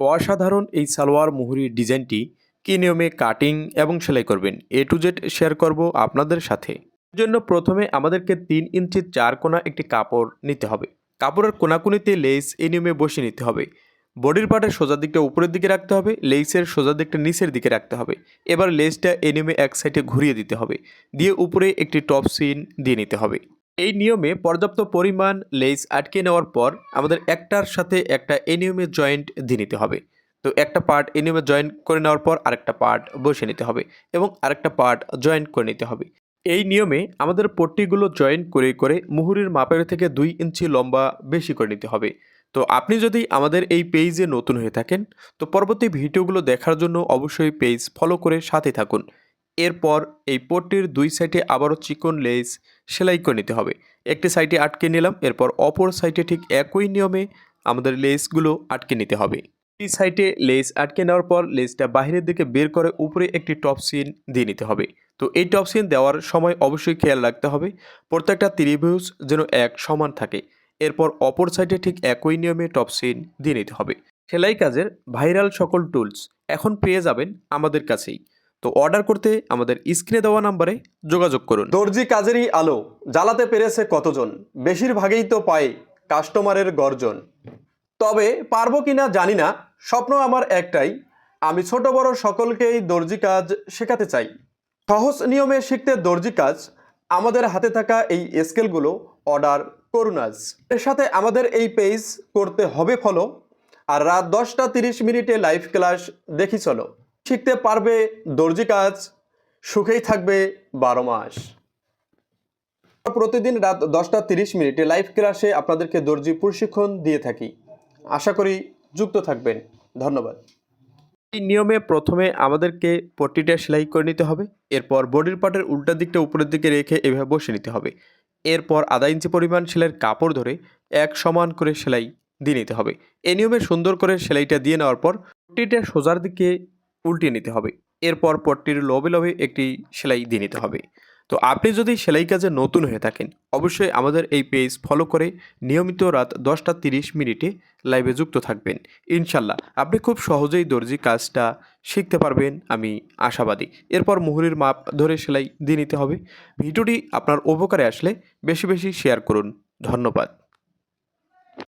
অসাধারণ এই সালোয়ার মুহুরির ডিজাইনটি কী নিয়মে কাটিং এবং সেলাই করবেন? এ টু জেড শেয়ার করব আপনাদের সাথে। জন্য প্রথমে আমাদেরকে তিন ইঞ্চি চার কোনা একটি কাপড় নিতে হবে। কাপড়ের কোনাকুনিতে লেস এই নিয়মে বসিয়ে নিতে হবে। বডির পার্টের সোজা দিকটা উপরের দিকে রাখতে হবে, লেসের সোজা দিকটা নিচের দিকে রাখতে হবে। এবার লেসটা এই নিয়মে এক সাইডে ঘুরিয়ে দিতে হবে। দিয়ে উপরে একটি টপ সিন দিয়ে নিতে হবে। এই নিয়মে পর্যাপ্ত পরিমাণ লেস আটকে নেওয়ার পর আমাদের একটার সাথে একটা এই নিয়মে জয়েন্ট দিয়ে নিতে হবে। তো একটা পার্ট এই নিয়মে জয়েন্ট করে নেওয়ার পর আরেকটা পার্ট বসে নিতে হবে এবং আরেকটা পার্ট জয়েন্ট করে নিতে হবে। এই নিয়মে আমাদের পট্টিগুলো জয়েন্ট করে করে মুহুরির মাপের থেকে দুই ইঞ্চি লম্বা বেশি করে নিতে হবে। তো আপনি যদি আমাদের এই পেজে নতুন হয়ে থাকেন, তো পরবর্তী ভিডিওগুলো দেখার জন্য অবশ্যই পেজ ফলো করে সাথে থাকুন। এরপর এই পট্টির দুই সাইডে আবারও চিকন লেস সেলাই করে নিতে হবে। একটি সাইডে আটকে নিলাম, এরপর অপর সাইডে ঠিক একই নিয়মে আমাদের লেসগুলো আটকে নিতে হবে। এই সাইডে লেস আটকে নেওয়ার পর লেসটা বাইরের দিকে বের করে উপরে একটি টপ সিন দিয়ে নিতে হবে। তো এই টপ সিন দেওয়ার সময় অবশ্যই খেয়াল রাখতে হবে, প্রত্যেকটা ত্রিভুজ যেন এক সমান থাকে। এরপর অপর সাইডে ঠিক একই নিয়মে টপ সিন দিয়ে নিতে হবে। সেলাই কাজের ভাইরাল সকল টুলস এখন পেয়ে যাবেন আমাদের কাছেই। তো অর্ডার করতে আমাদের স্ক্রিনে দেওয়া নাম্বারে যোগাযোগ করুন। দর্জি কাজেরই আলো, জ্বালাতে পেরেছে কতজন? বেশিরভাগেই তো পায় কাস্টমারের গর্জন। তবে পারব কিনা জানি না, স্বপ্ন আমার একটাই, আমি ছোট বড় সকলকেই দর্জি কাজ শেখাতে চাই। সহজ নিয়মে শিখতে দর্জি কাজ, আমাদের হাতে থাকা এই স্কেলগুলো অর্ডার করুন আজ। এর সাথে আমাদের এই পেজ করতে হবে ফলো, আর রাত দশটা তিরিশ মিনিটে লাইভ ক্লাস দেখি চলো। শিখতে পারবে দর্জি কাজ, সুখেই থাকবে বারো মাস। প্রতিদিন রাত দশটা তিরিশ মিনিটে লাইভ ক্লাসে আপনাদেরকে দর্জি প্রশিক্ষণ দিয়ে থাকি। আশা করি যুক্ত থাকবেন। ধন্যবাদ। এই নিয়মে প্রথমে আমাদেরকে পট্টিটা সেলাই করে নিতে হবে। এরপর বডির পার্টের উল্টা দিকটা উপরের দিকে রেখে এভাবে বসে নিতে হবে। এরপর আধা ইঞ্চি পরিমাণ সেলাইয়ের কাপড় ধরে এক সমান করে সেলাই দিয়ে নিতে হবে। এ নিয়মে সুন্দর করে সেলাইটা দিয়ে নেওয়ার পর পট্টিটা সোজার দিকে উল্টিয়ে নিতে হবে। এরপর পট্টির লবে লবে একটি সেলাই দিয়ে নিতে হবে। তো আপনি যদি সেলাই কাজে নতুন হয়ে থাকেন, অবশ্যই আমাদের এই পেজ ফলো করে নিয়মিত রাত দশটা তিরিশ মিনিটে লাইভে যুক্ত থাকবেন। ইনশাল্লাহ আপনি খুব সহজেই দর্জি কাজটা শিখতে পারবেন, আমি আশাবাদী। এরপর মুহুরির মাপ ধরে সেলাই দিয়ে নিতে হবে। ভিডিওটি আপনার উপকারে আসলে বেশি বেশি শেয়ার করুন। ধন্যবাদ।